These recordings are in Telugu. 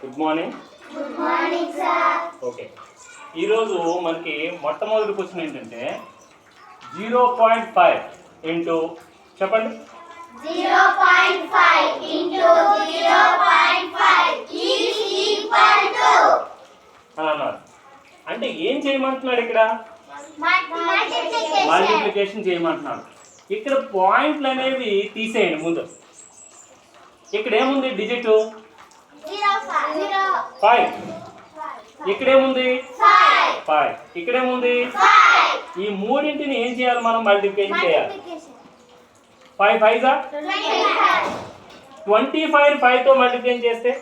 Good morning good morning sir okay ఈరోజు మనకి మొట్టమొదటి క్వశ్చన్ ఏంటంటే జీరో పాయింట్ ఫైవ్ ఇంటూ చెప్పండి. Zero point five into zero point five equal to అని అన్నారు. అంటే ఏం చేయమంటున్నాడు ఇక్కడ? మల్టిప్లికేషన్ చేయమంటున్నాడు. ఇక్కడ పాయింట్లు అనేవి తీసేయండి ముందు. ఇక్కడ ఏముంది? Digit five. ఇక్కడేముంది ఫైవ్. ఫైవ్. ఇక్కడేముంది ఫైవ్. ఈ మూడింటిని ఏం చేయాలి మనం? మల్టిప్లికేషన్ చేయాలి. Five five twenty five. Twenty five ఫైవ్తో multiplication చేస్తే?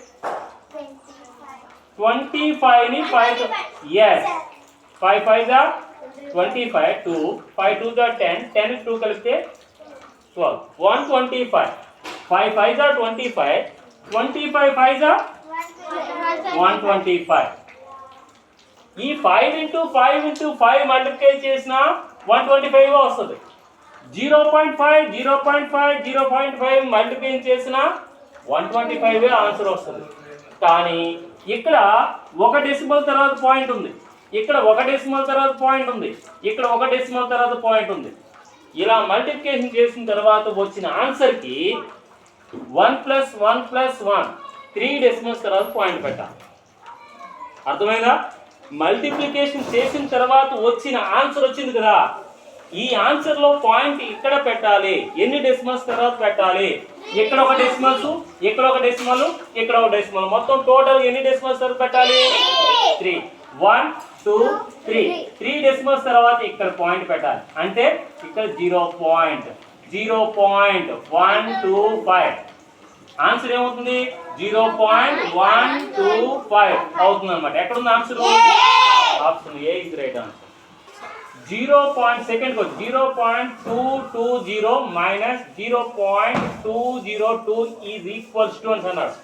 ట్వంటీ ఫైవ్ని ఫైవ్ ఎస్ ఫైవ్ ఫైవ్ జా twenty five. Two. Five two జా టెన్. టెన్ టూ కలిపితే twelve. One twenty five. Five five జా twenty five. Twenty five five జా వన్ ట్వంటీ ఫైవ్. ఈ five into five into five multiply చేసిన వన్ ట్వంటీ ఫైవ్ వస్తుంది. Zero point five zero point five zero point five multiply చేసిన వన్ ట్వంటీ ఫైవ్ ఆన్సర్ వస్తుంది. కానీ ఇక్కడ ఒక డెసిమల్ తర్వాత పాయింట్ ఉంది. ఇక్కడ ఒక డెసిమల్ తర్వాత పాయింట్ ఉంది. ఇక్కడ ఒక డెసిమల్ తర్వాత పాయింట్ ఉంది. ఇలా మల్టిప్లికేషన్ చేసిన తర్వాత వచ్చిన ఆన్సర్కి one plus one plus one three decimals తర్వాత పాయింట్ పెట్టాలి అర్థమైందా? మల్టిప్లికేషన్ చేసిన తర్వాత వచ్చిన ఆన్సర్ వచ్చింది కదా. ఈ ఆన్సర్లో పాయింట్ ఇక్కడ పెట్టాలి. ఎన్ని డెసిమల్స్ తర్వాత పెట్టాలి? ఇక్కడ ఒక డెసిమల్స్ ఇక్కడ ఒక డెసిమల్ ఇక్కడ ఒక డెసిమల్ మొత్తం టోటల్ ఎన్ని డెసిమల్స్ తర్వాత పెట్టాలి? Three one two three three decimals తర్వాత ఇక్కడ పాయింట్ పెట్టాలి. అంటే ఇక్కడ zero point zero point one two five answer ఏమవుతుంది? Zero point one two five అవుతుంది అనమాట ఎక్కడుంది answer option A is right answer zero point second zero point two two zero minus zero point two zero two is equals to అని అన్నాడు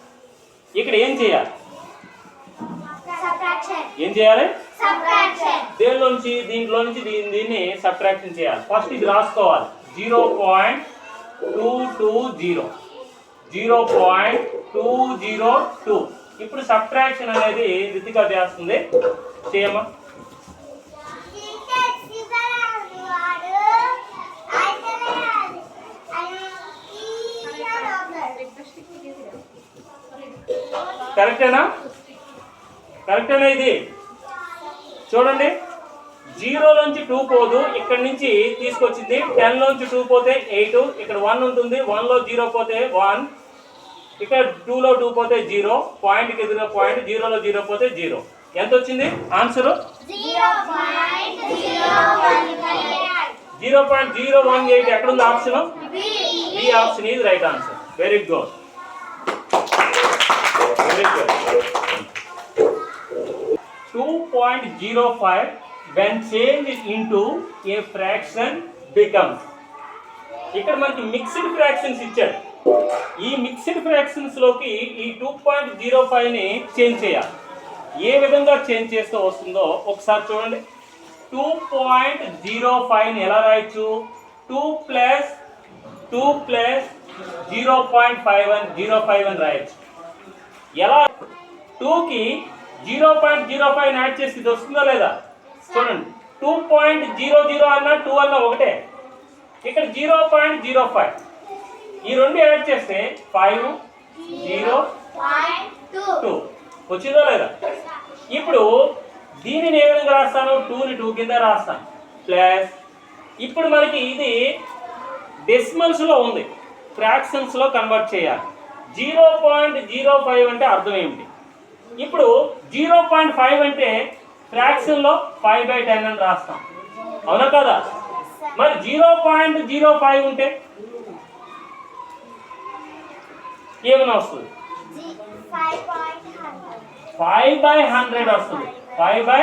ఇక్కడ ఏం చేయాలి? ఏం చేయాలి? దేనిలోంచి? దీంట్లో నుంచి దీన్ని దీన్ని సబ్ట్రాక్షన్ చేయాలి. ఫస్ట్ ఇది రాసుకోవాలి. Zero point two two zero zero point two zero two. ఇప్పుడు సబ్ట్రాక్షన్ అనేది రితిక చేస్తుంది. చేయమ్మా. కరెక్టేనా కరెక్టేనా ఇది? చూడండి. జీరో నుంచి టూ పోదు. ఇక్కడ నుంచి తీసుకొచ్చింది. టెన్ నుంచి టూ పోతే ఎయిట్. ఇక్కడ వన్ ఉంటుంది. వన్లో జీరో పోతే వన్. ఇక్కడ టూలో టూ పోతే జీరో. పాయింట్కి ఎదురుగా పాయింట్ జీరోలో జీరో పోతే జీరో. ఎంత వచ్చింది? Answer zero point zero one zero point zero one eight. ఎక్కడుంది ఆప్షన్? ఈ option is right answer. Very good very good two point zero five when change into a fraction become ఇక్కడ మనకి మిక్స్డ్ ఫ్రాక్షన్స్ ఇచ్చారు. ఈ మిక్స్డ్ ఫ్రాక్షన్స్లోకి ఈ టూ పాయింట్ జీరో ఫైవ్ని చేంజ్ చేయాలి. ఏ విధంగా చేంజ్ చేస్తే వస్తుందో ఒకసారి చూడండి. టూ పాయింట్ జీరో ఫైవ్ని ఎలా రాయొచ్చు? Two plus two plus zero point five one zero five అని రాయొచ్చు. ఎలా? టూకి zero point zero five add చేసి ఇది వస్తుందా లేదా? చూడండి. టూ పాయింట్ జీరో జీరో అన్న టూ అన్న ఒకటే. ఇక్కడ జీరో పాయింట్ జీరో ఫైవ్ ఈ రెండు యాడ్ చేస్తే ఫైవ్ జీరో టూ వచ్చిందా లేదా? ఇప్పుడు దీనిని ఏ విధంగా రాస్తాను? టూని టూ కింద రాస్తాను. ప్లస్ ఇప్పుడు మనకి ఇది డెసిమల్స్లో ఉంది. ఫ్రాక్షన్స్లో కన్వర్ట్ చేయాలి. జీరో పాయింట్ జీరో ఫైవ్ అంటే అర్థం ఏమిటి? ఇప్పుడు జీరో పాయింట్ ఫైవ్ అంటే ఫ్రాక్షన్లో ఫైవ్ బై టెన్ అని రాస్తాం. అవునా కదా? మరి జీరో పాయింట్ జీరో ఫైవ్ ఉంటే ఏమైనా వస్తుంది? ఫైవ్ బై హండ్రెడ్ వస్తుంది. ఫైవ్ బై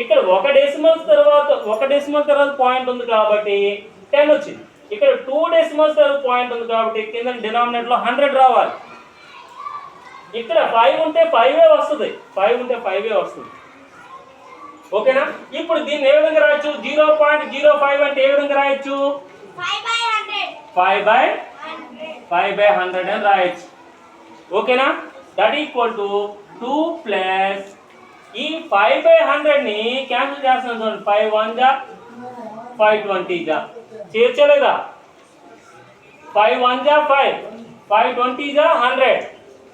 ఇక్కడ ఒక డెసిమల్స్ తర్వాత ఒక డెసిమల్ తర్వాత పాయింట్ ఉంది కాబట్టి టెన్ వచ్చింది. ఇక్కడ టూ డెసిమల్స్ తర్వాత పాయింట్ ఉంది కాబట్టి కింద డినామినేట్లో హండ్రెడ్ రావాలి. ఇక్కడ ఫైవ్ ఉంటే ఫైవే వస్తుంది. ఫైవ్ ఉంటే ఫైవే వస్తుంది. ఓకేనా? ఇప్పుడు దీన్ని ఏ విధంగా రాయొచ్చు? జీరో పాయింట్ జీరో ఫైవ్ అంటే ఏ విధంగా రాయొచ్చు? Five by five by hundred five by hundred అని రాయొచ్చు. ఓకేనా? That equal to two plus ఈ ఫైవ్ బై హండ్రెడ్ని క్యాన్సిల్ చేస్తున్నాం చూడండి. ఫైవ్ వన్ జా ఫైవ్ ట్వంటీ జా చేర్చలేదా? ఫైవ్ వన్ జా ఫైవ్ ఫైవ్ ట్వంటీ జా హండ్రెడ్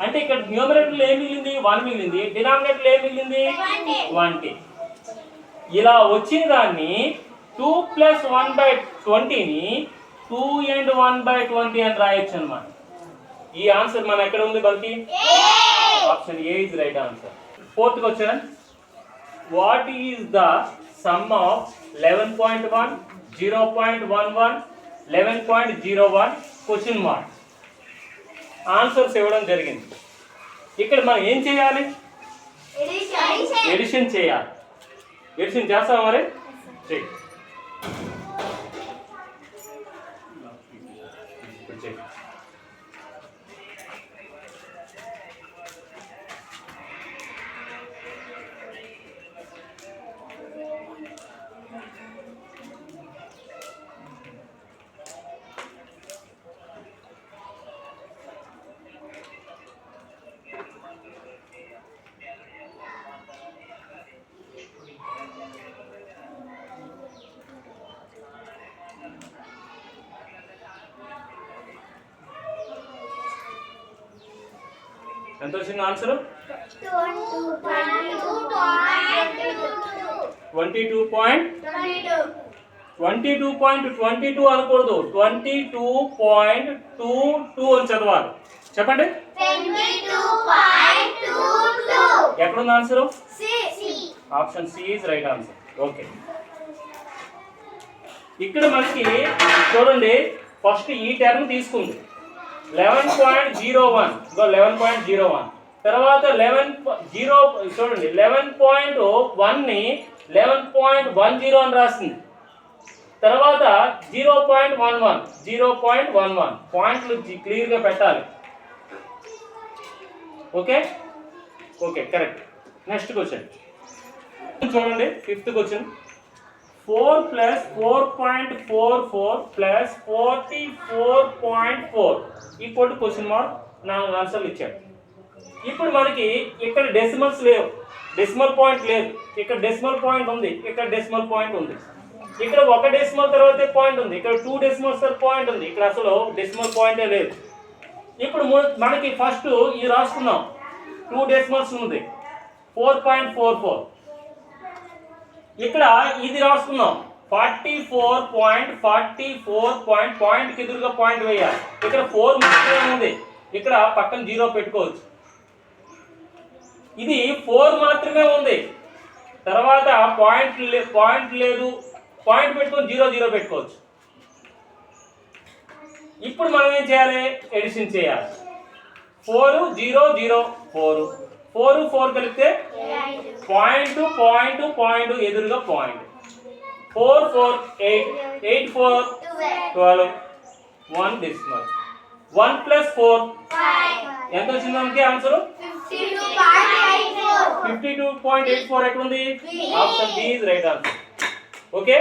అంటే ఇక్కడ న్యూమరేటర్లో ఏం మిగిలింది? వన్ మిగిలింది. డినామినేటర్లో ఏం మిగిలింది? ట్వంటీ ఇలా వచ్చిన దాన్ని two plus one by ట్వంటీని two and one by twenty అని రాయొచ్చు అనమాట ఈ ఆన్సర్ మన ఎక్కడ ఉంది బల్కి option A is right answer. Fourth question. What is the sum of eleven point one zero point one one eleven point zero one? Question mark. Answers ఇవ్వడం జరిగింది. ఇక్కడ మనం ఏం చేయాలి? ఎడిషన్ చేయాలి. ఎడిషన్ చేస్తావా మరి? చెయ్యి చెయ్యి ఎంత వచ్చింది answer? Twenty two point twenty two point twenty two అనకూడదు. Twenty two point two two అని చదవాలి. చెప్పండి. ఎక్కడుంది answer? Option C is right answer. Okay. ఇక్కడ మనకి చూడండి ఫస్ట్ ఈ టర్మ్ తీసుకుంది. Eleven point zero one. Eleven point zero one. తర్వాత లెవెన్ జీరో చూడండి లెవెన్ పాయింట్ వన్ని లెవెన్ పాయింట్ వన్ జీరో అని రాస్తుంది తర్వాత zero point one one zero point one one. పాయింట్లు క్లియర్గా పెట్టాలి. Okay? Okay correct. Next question. చూడండి fifth question. Four plus four point four four plus forty four point four. Equal to question mark నాలుగు ఆన్సర్లు ఇచ్చాడు ఇప్పుడు మనకి ఇక్కడ డెసిమల్స్ లేవు. డెసిమల్ పాయింట్ లేదు. ఇక్కడ డెసిమల్ పాయింట్ ఉంది. ఇక్కడ డెసిమల్ పాయింట్ ఉంది. ఇక్కడ ఒక డెసిమల్ తర్వాత పాయింట్ ఉంది? ఇక్కడ టూ డెసిమల్స్ పాయింట్ ఉంది. ఇక్కడ అసలు డెసిమల్ పాయింటే లేదు. ఇప్పుడు మనకి ఫస్ట్ ఇది రాసుకున్నాం. టూ డెసిమల్స్ ఉంది. Four point four four. ఇక్కడ ఇది రాసుకుందాం. Forty four point forty four point point ఎదురుగా పాయింట్ వేయాలి. ఇక్కడ ఫోర్ మాత్రమే ఉంది. ఇక్కడ పక్కన జీరో పెట్టుకోవచ్చు. ఇది ఫోర్ మాత్రమే ఉంది. తర్వాత పాయింట్ లే పాయింట్ లేదు. పాయింట్ పెట్టుకొని జీరో జీరో పెట్టుకోవచ్చు. ఇప్పుడు మనం ఏం చేయాలి? ఎడిషన్ చేయాలి. Four zero zero four. Four four కలిపితే పాయింట్ పాయింట్ పాయింట్ ఎదురుగా point. Four four eight eight four twelve one decimal one plus four. ఎంత వచ్చింది మనకి answer? Fifty two point eight four. ఎక్కడ ఉంది option B is right answer. Okay?